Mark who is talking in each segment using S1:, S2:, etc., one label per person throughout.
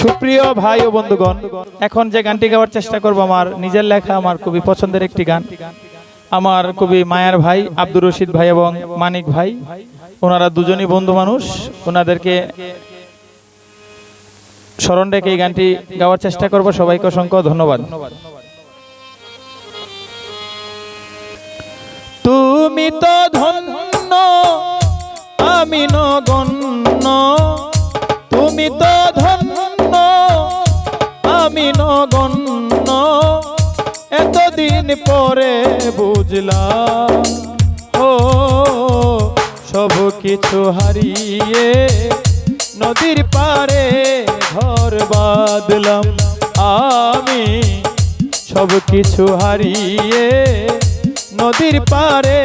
S1: সুপ্রিয় ভাই ও বন্ধুগণ, এখন যে গানটি গাওয়ার চেষ্টা করব আমার নিজের লেখা, আমার খুবই পছন্দের একটি গান। আমার খুবই মায়ার ভাই আব্দুর রশিদ ভাই এবং মানিক ভাই। ওনারা দুজনই বন্ধু মানুষ। ওনাদেরকে স্মরণ রেখে এই গানটি গাওয়ার চেষ্টা করব। সবাইকে অসংখ্য ধন্যবাদ। তুমি তো ধন্য, আমি নগণ্য। তুমি তো আমি নগণ্য এতদিন পরে বুঝলাম, ও, সব কিছু হারিয়ে নদীর পারে ঘর বাঁধলাম। আমি সব কিছু হারিয়ে নদীর পারে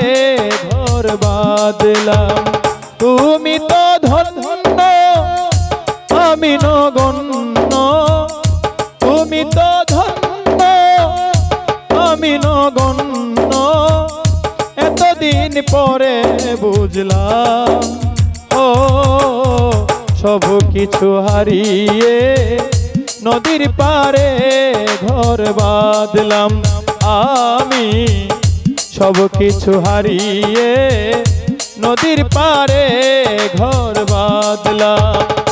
S1: ঘর বাঁধলাম। তুমি তো ধন্য, আমি নগণ্য। তুমি তো ধন্য, আমি নগণ্য। এতদিন পরে বুঝলাম, ও, সব কিছু হারিয়ে নদীর পারে ঘর বাঁধলাম। আমি সব কিছু হারিয়ে নদীর পারে ঘর বাঁধলাম।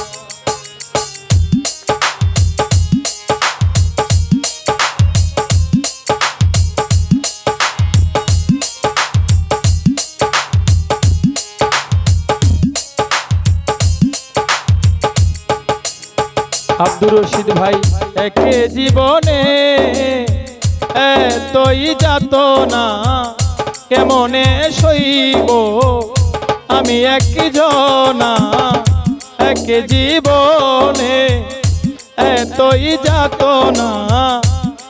S1: আব্দুর রশিদ ভাই, একে জীবনে এতই যাত না কেমনে সইব? আমি এক জনা, এক জীবনে এতই যাত না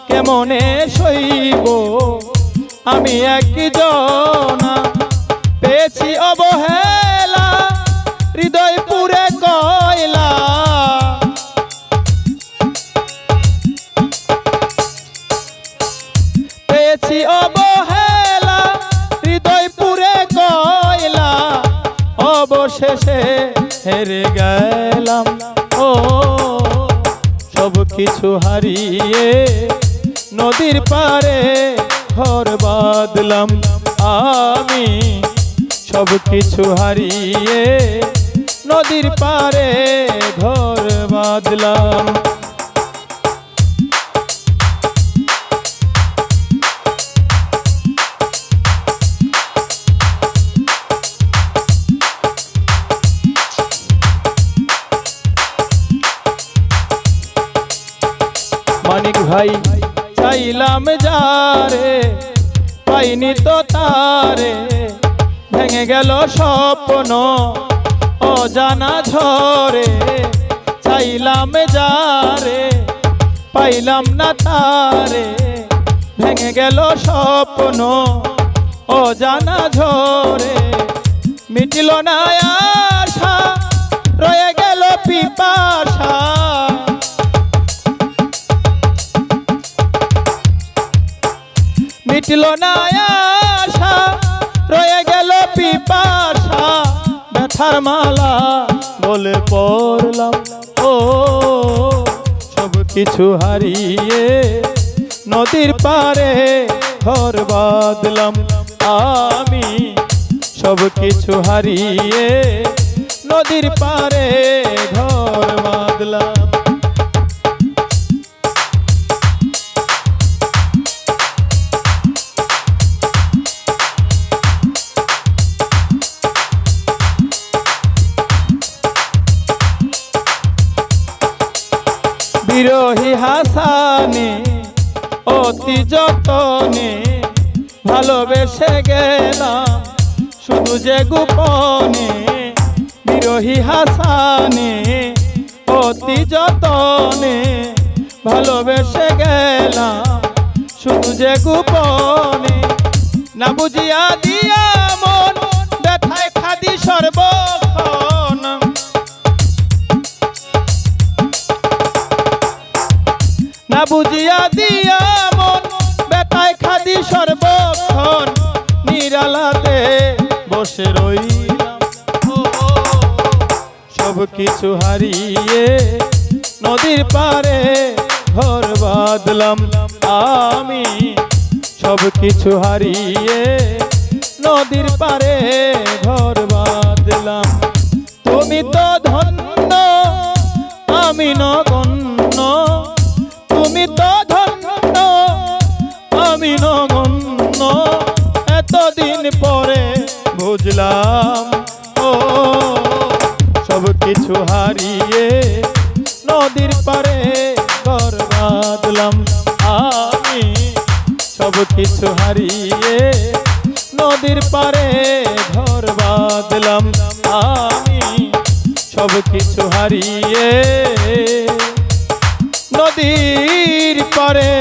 S1: কেমনে সইব? আমি এক জনা অবশেষে হেরে গেলাম। ও, সব কিছু হারিয়ে নদীর পারে ঘর বাঁধলাম। আমি সব কিছু হারিয়ে নদীর পারে ঘর বাঁধলাম। মানিক ভাই, চাইলাম যারে পাইনি তো তারে। ভেঙে গেল স্বপ্ন, অজানা ঝরে চাইলাম যারে পাইলাম না তারে। ভেঙে গেল স্বপ্ন, অজানা ঝরে মিটিল না আশা, রয়ে গেল পিপাসা। মিটল না আশা, রয়ে গেল পিপাসা, ব্যথার মালা বলে পড়লাম, ও, সব কিছু হারিয়ে নদীর পারে ঘর বাঁধলাম আমি, সব কিছু হারিয়ে নদীর পারে ঘর বাঁধলাম। বিরোহী হাসানে, অতি যতনে ভালোবেসে গেলাম শুধু যে গোপনে। বিরোহী হাসানে, অতি যতনে ভালোবেসে গেলাম শুধু যে গোপনে। না বুঝিয়া দিয়া খাদি সর্বক্ষণ নিরালাতে বসে রইলাম। সব কিছু হারিয়ে নদীর পারে ঘর বাঁধলাম। আমি সব কিছু হারিয়ে নদীর পারে ঘর বাঁধলাম। তুমি তো ধন্য, আমি নগণ্য। আমি নগণ্য এতদিন পরে বুঝলাম, ও, সব কিছু হারিয়ে নদীর পারে ঘর বাঁধলাম আমি। সব কিছু হারিয়ে নদীর পারে ঘর বাঁধলাম আমি। সব কিছু হারিয়ে নদীর পারে